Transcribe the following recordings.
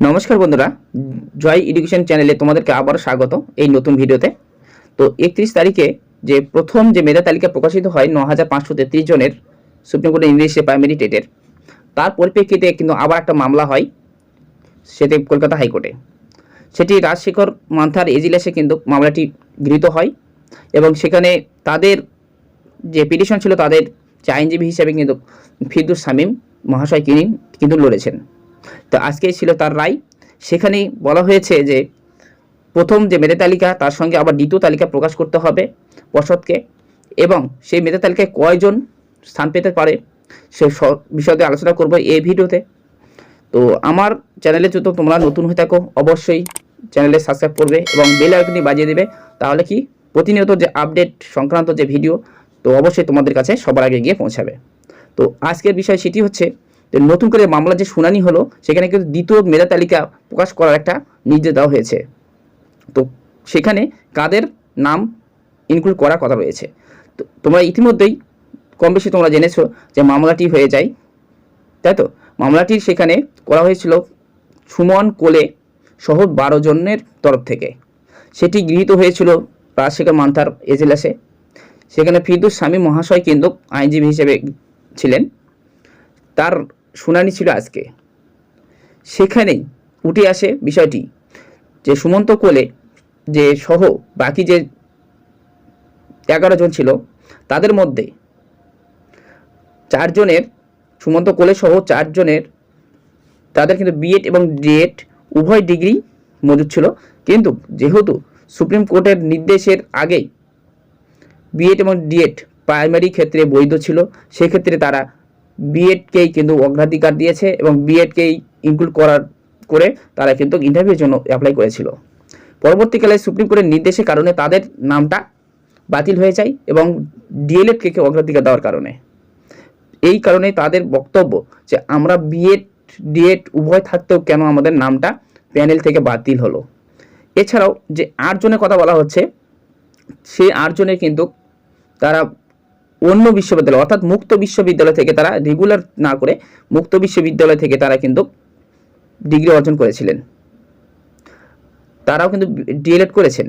নমস্কার বন্ধুরা, জয় এডুকেশন চ্যানেলে তোমাদেরকে আবারও স্বাগত এই নতুন ভিডিওতে। তো একত্রিশ তারিখে যে প্রথম যে মেধা তালিকা প্রকাশিত হয় ন হাজার পাঁচশো তেত্রিশ জনের সুপ্রিম কোর্টের ইংলিশে প্রাইমারি টেটের তার পরিপ্রেক্ষিতে কিন্তু আবার একটা মামলা হয় সেটি কলকাতা হাইকোর্টে। সেটি রাজশেখর মান্থার এজিলাসে কিন্তু মামলাটি গৃহীত হয় এবং সেখানে তাদের যে পিটিশন ছিল তাদের যে আইনজীবী হিসেবে কিন্তু ফিরদুস শামীম, মহাশয় তিনি কিন্তু লড়েছেন। তো আজকে ছিল তার রায়। সেখানেই বলা হয়েছে যে, প্রথম যে মেধা তালিকা, তার সঙ্গে আবার দ্বিতীয় তালিকা প্রকাশ করতে হবে পর্ষদকে এবং সেই মেধা তালিকায় কয়জন স্থান পেতে পারে, সে বিষয়ে আলোচনা করব এই ভিডিওতে। তো আমার চ্যানেলে যদি তোমরা নতুন হয়ে থাকো, অবশ্যই চ্যানেলে সাবস্ক্রাইব করবে এবং বেল আইকনটি বাজিয়ে দেবে। তাহলে কি? প্রতিনিয়ত যে আপডেট সংক্রান্ত যে ভিডিও, তো অবশ্যই তোমাদের কাছে সবার আগে গিয়ে পৌঁছাবে। তো আজকের বিষয় সেটি হচ্ছে নতুন করে মামলা যে শুনানি হলো, সেখানে কিন্তু দ্বিতীয় মেধা তালিকা প্রকাশ করার একটা নির্দেশ দেওয়া হয়েছে। তো সেখানে কাদের নাম ইনক্লুড করার কথা রয়েছে। তো তোমরা ইতিমধ্যেই কম বেশি তোমরা জেনেছো যে মামলাটি হয়ে যায়। তাই তো? মামলাটি সেখানে করা হয়েছিল সুমন কোলে সহ বারো জনের তরফ থেকে। সেটি গৃহীত হয়েছিল রাজশেখর মান্থার এজেলাসে। সেখানে ফিরদুস স্বামী মহাশয় কিন্তু আইনজীবী হিসেবে ছিলেন। তার শুনানি ছিল আজকে। সেখানেই উঠে আসে বিষয়টি যে সুমন্ত কোলে যে সহ বাকি যে এগারো জন ছিল, তাদের মধ্যে চারজনের, সুমন্ত কোলে সহ চারজনের, তাদের কিন্তু বিএড এবং ডিএড উভয় ডিগ্রি মজুদ ছিল। কিন্তু যেহেতু সুপ্রিম কোর্টের নির্দেশের আগেই বিএড এবং ডিএড প্রাইমারি ক্ষেত্রে বৈধ ছিল, সেক্ষেত্রে তারা বিএডকেই কিন্তু অগ্রাধিকার দিয়েছে এবং বিএডকেই ইনক্লুড করার করে তারা কিন্তু ইন্টারভিউর জন্য অ্যাপ্লাই করেছিল। পরবর্তীকালে সুপ্রিম কোর্টের নির্দেশের কারণে তাদের নামটা বাতিল হয়ে যায় এবং ডিএলএডকে অগ্রাধিকার দেওয়ার কারণে। এই কারণে তাদের বক্তব্য যে আমরা বিএড ডিএড উভয় থাকতেও কেন আমাদের নামটা প্যানেল থেকে বাতিল হলো। এছাড়াও যে আটজনের কথা বলা হচ্ছে, সেই আটজনের কিন্তু তারা অন্য বিশ্ববিদ্যালয়, অর্থাৎ মুক্ত বিশ্ববিদ্যালয় থেকে তারা রেগুলার না করে মুক্ত বিশ্ববিদ্যালয় থেকে তারা কিন্তু ডিগ্রি অর্জন করেছিলেন। তারাও কিন্তু ডিএলএড করেছেন।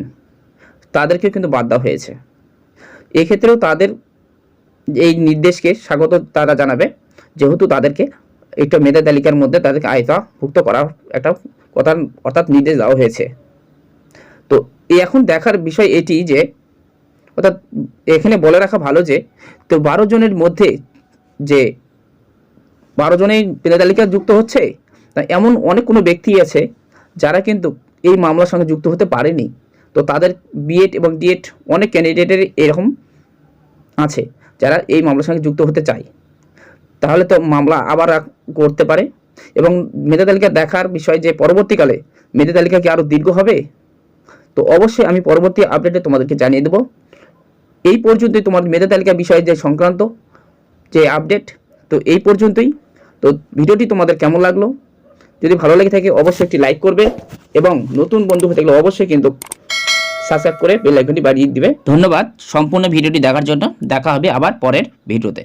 তাদেরকেও কিন্তু বাদ দেওয়া হয়েছে। এক্ষেত্রেও তাদের এই নির্দেশকে স্বাগত তারা জানাবে, যেহেতু তাদেরকে একটা মেধা তালিকার মধ্যে তাদেরকে আয়তাভুক্ত করার একটা কথা অর্থাৎ নির্দেশ দেওয়া হয়েছে। তো এখন দেখার বিষয় এটি যে অর্থাৎ এখানে বলে রাখা ভালো যে, তো বারো জনের মধ্যে যে বারো জনেই মেধা তালিকা যুক্ত হচ্ছে, তা এমন অনেক কোনো ব্যক্তি আছে যারা কিন্তু এই মামলার সঙ্গে যুক্ত হতে পারেনি। তো তাদের বিএড এবং ডিএড অনেক ক্যান্ডিডেটের এরকম আছে যারা এই মামলার সঙ্গে যুক্ত হতে চায়। তাহলে তো মামলা আবার করতে পারে এবং মেধা তালিকা দেখার বিষয় যে পরবর্তীকালে মেধা তালিকা কি আরও দীর্ঘ হবে? তো অবশ্যই আমি পরবর্তী আপডেটে তোমাদেরকে জানিয়ে দেবো। এই পর্যন্তই তোমার মেধা তালিকা বিষয়ে যে সংক্রান্ত যে আপডেট তো এই পর্যন্তই। তো ভিডিওটি তোমাদের কেমন লাগল? যদি ভালো লেগে থাকে, অবশ্যই একটি লাইক করবে এবং নতুন বন্ধু হয়ে থাকলে অবশ্যই কিন্তু সাবস্ক্রাইব করে বেল আইকনটি বাড়িয়ে দিবে। ধন্যবাদ। সম্পূর্ণ ভিডিওটি দেখার জন্য দেখা হবে আবার পরের ভিডিওতে।